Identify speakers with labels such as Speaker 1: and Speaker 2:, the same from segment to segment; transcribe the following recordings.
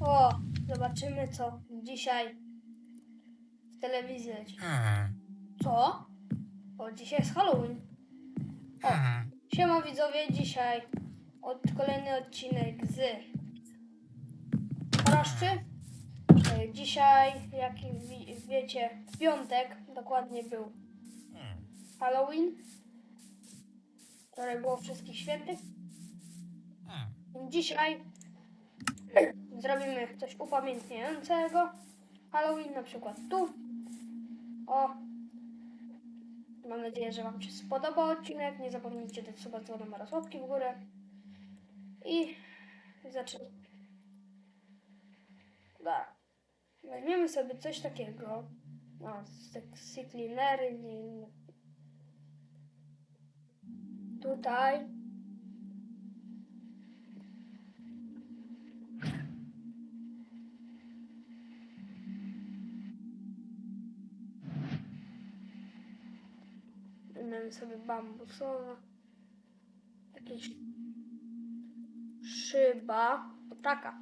Speaker 1: O, zobaczymy co dzisiaj w telewizji leci. Co? O, dzisiaj jest Halloween. O, siema widzowie, dzisiaj od, kolejny odcinek z Proszczy. E, Dzisiaj, jak wi- wiecie, w piątek dokładnie był Halloween, które było wszystkich świętych. Dzisiaj zrobimy coś upamiętniającego. Halloween na przykład tu. O. Mam nadzieję, że Wam się spodoba odcinek. Nie zapomnijcie dać suba dzwonem oraz łapki w górę. I zaczynamy. Da. Weźmiemy sobie coś takiego. No, sexy cleanery. Tutaj. Weźmiemy sobie bambusowe. Jakieś szyba. O taka.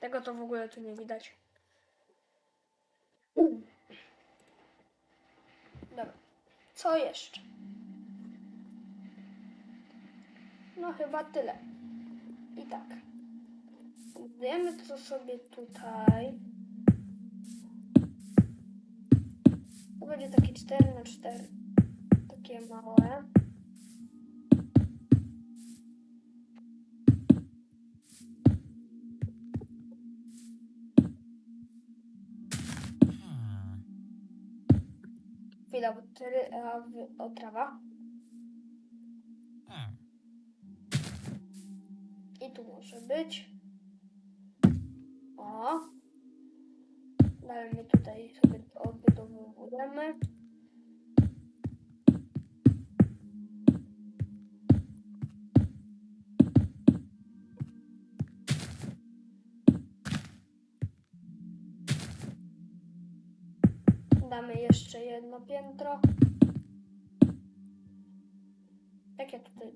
Speaker 1: Tego to w ogóle tu nie widać. Dobra. Co jeszcze? No chyba tyle. I tak. Budujemy to sobie tutaj. Będzie takie 4 na 4 Takie małe. Chwila, bo try, a, trawa. I tu może być. O. Dalej my tutaj sobie to odbudowujemy. Damy jeszcze jedno piętro. Jak ja tutaj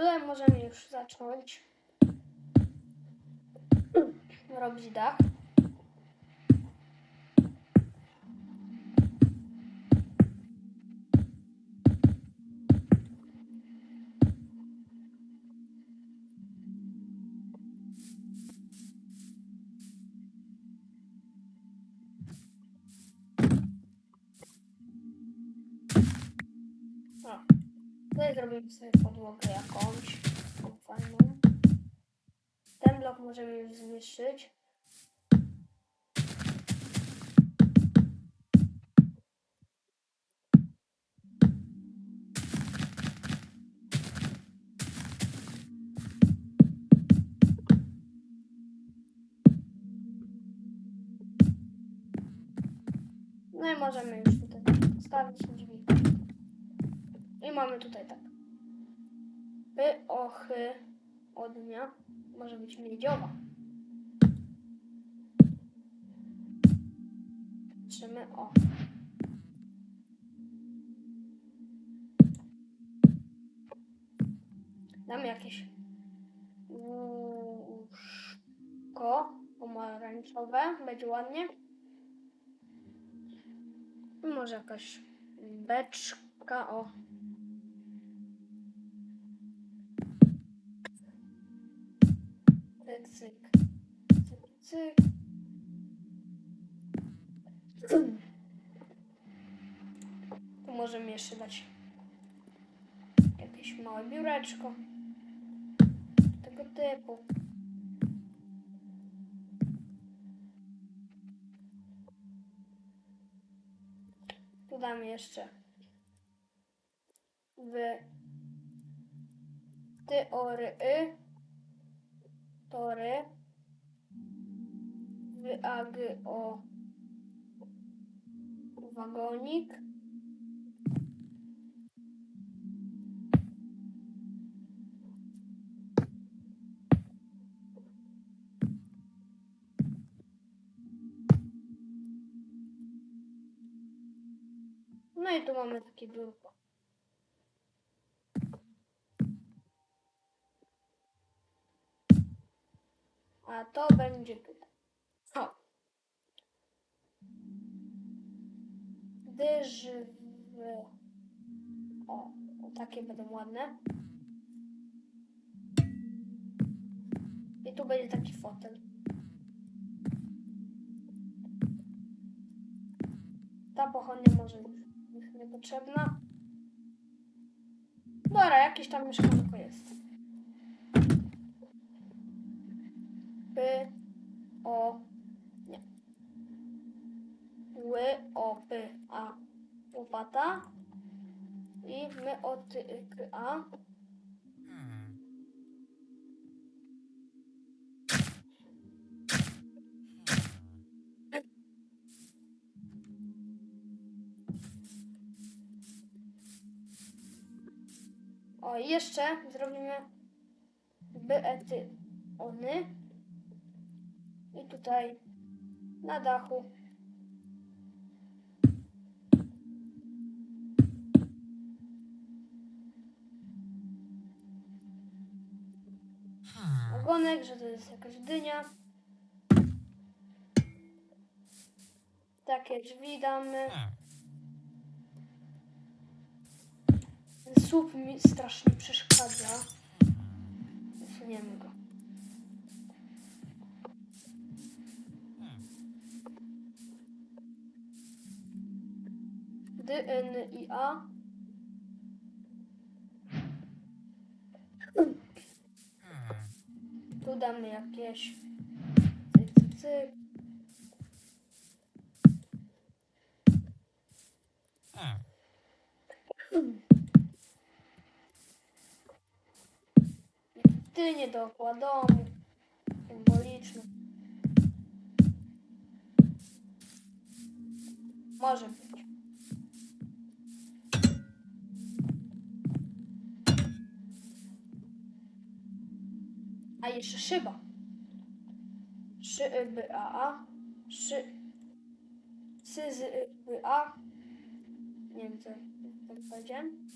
Speaker 1: tutaj możemy już zacząć robić dach. Tutaj zrobimy sobie podłogę jakąś taką fajną. Ten blok możemy już zniszczyć. No i możemy już tutaj stawić drzwi. I mamy tutaj tak. By, ochy, odnia. Może być miedziowa. Patrzymy, o. Damy jakieś łóżko pomarańczowe. Będzie ładnie. Może jakaś beczka, o. Cyk, cyk. Cyk, cyk. Tu możemy jeszcze dać jakieś małe biureczko. Tego typu. Tu damy jeszcze w teory tory wyagi o wagonik No i tu mamy takie biurko. To będzie tutaj. O. Dyżwy. O, takie będą ładne. I tu będzie taki fotel. Ta pochodnia może już niepotrzebna. Dobra, jakieś tam mieszkanko jest. P, O, nie. Ły, O, P, A. Łopata. I my, O, Ty, Y, K, A. O, jeszcze zrobimy by, e, ty, ony. Tutaj na dachu. Ogonek, że to jest jakaś dynia. Takie drzwi damy. Ten słup mi strasznie przeszkadza. Usuniemy go. D, N i A. Tu damy jakieś. Dynie dookoła domu. Symboliczne. Może być. A jeszcze szyba. Szy, y, by, a, a. Szy, y, a. Nie wiem, co co powiedziałem.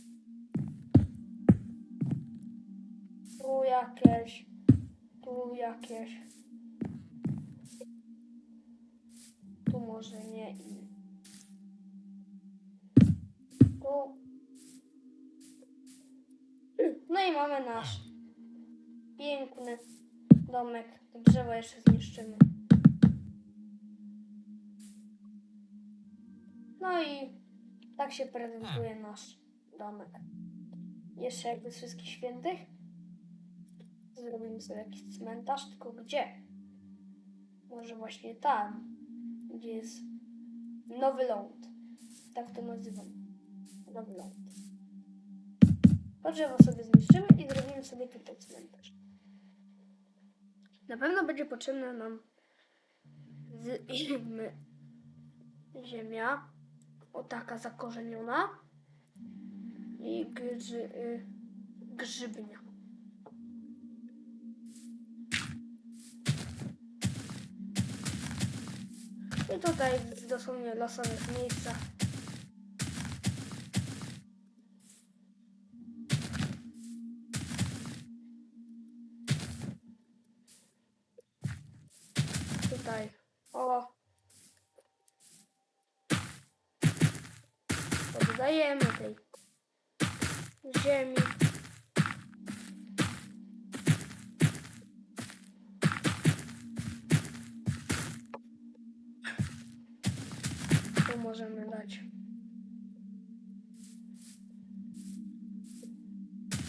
Speaker 1: Tu jakieś. Tu jakieś. Tu może nie i. Tu. No i mamy nasz piękny domek. To drzewo jeszcze zniszczymy. No i tak się prezentuje nasz domek. Jeszcze jakby z wszystkich świętych. Zrobimy sobie jakiś cmentarz, tylko gdzie? Może właśnie tam, gdzie jest nowy ląd. Tak to nazywam. Nowy ląd. To drzewo sobie zniszczymy i zrobimy sobie tutaj cmentarz. Na pewno będzie potrzebna nam z ziemi, ziemia, o taka zakorzeniona. I grzy, y, grzybnia. I tutaj dosłownie losowych miejscach tutaj. O. Oddajemy tej ziemi. Tu możemy dać.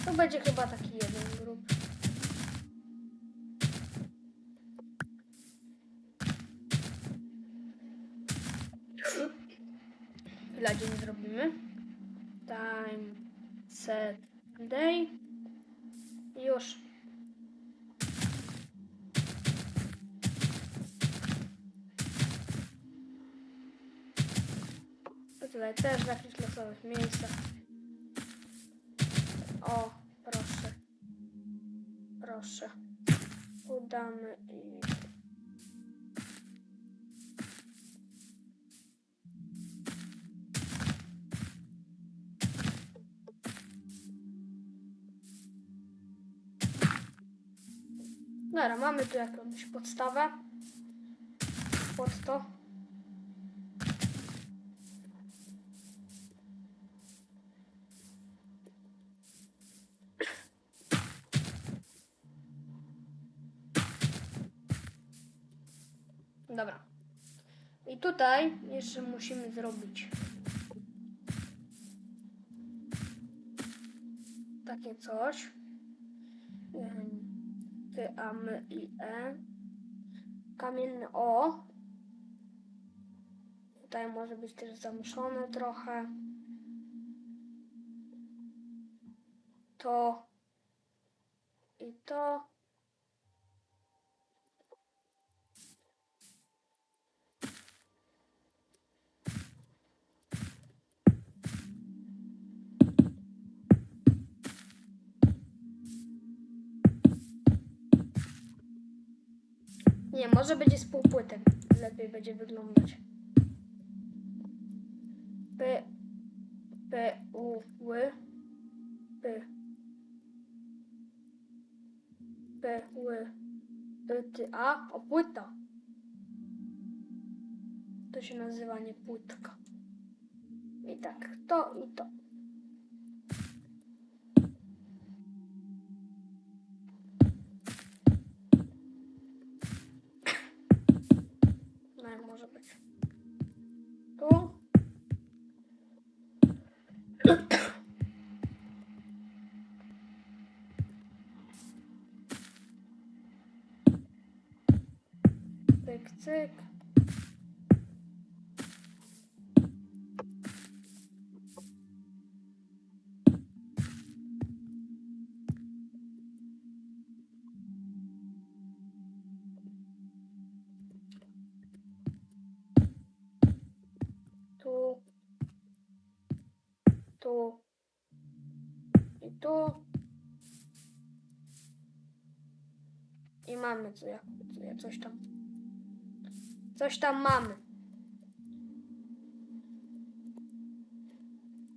Speaker 1: To będzie chyba taki jeden grób. Chwila, dzień zrobimy. Time, set, day. Już. Tutaj też w jakichś losowych miejscach. O, proszę. Proszę. Udamy i... Dobra, mamy tu jakąś podstawę. Pod to. Dobra. I tutaj jeszcze musimy zrobić takie coś. Ty, a my i e. Kamienny o. Tutaj może być też zamuszone trochę. To i to. Nie, może będzie z półpłytek. Lepiej będzie wyglądać. P, P, U, Ł, P, P, Ł, Y, T, A, o płyta. To się nazywa nie płytka. I tak, to i to. No jak I tu. I mamy co, jak, co, coś tam. Coś tam mamy.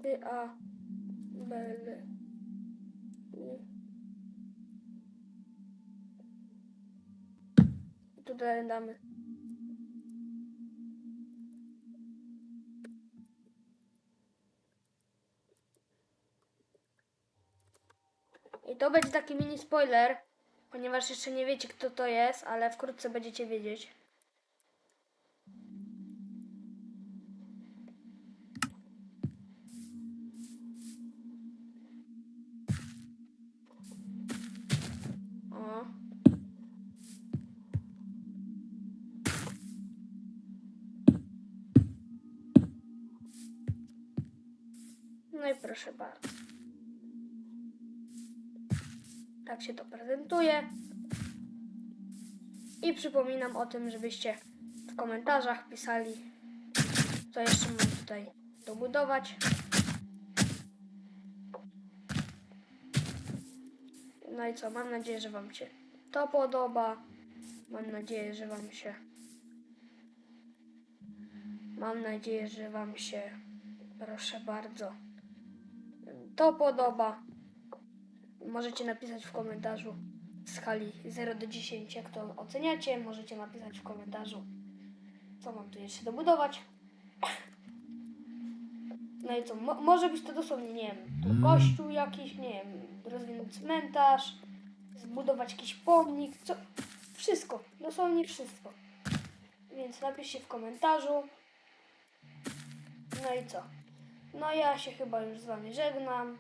Speaker 1: Ty, a, b, l, tutaj damy. To będzie taki mini spoiler, ponieważ jeszcze nie wiecie kto to jest, ale wkrótce będziecie wiedzieć. No i proszę bardzo. Tak się to prezentuje. I przypominam o tym, żebyście w komentarzach pisali, co jeszcze mam tutaj dobudować. No i co, mam nadzieję, że Wam się to podoba. Mam nadzieję, że Wam się. Mam nadzieję, że Wam się, proszę bardzo, to podoba. Możecie napisać w komentarzu w skali 0 do 10, jak to oceniacie. Możecie napisać w komentarzu, co mam tu jeszcze dobudować. No i co, mo- może być to dosłownie, nie wiem, tu kościół jakiś, nie wiem, rozwinąć cmentarz, zbudować jakiś pomnik, co, wszystko, dosłownie wszystko. Więc napiszcie w komentarzu. No i co? No ja się chyba już z wami żegnam.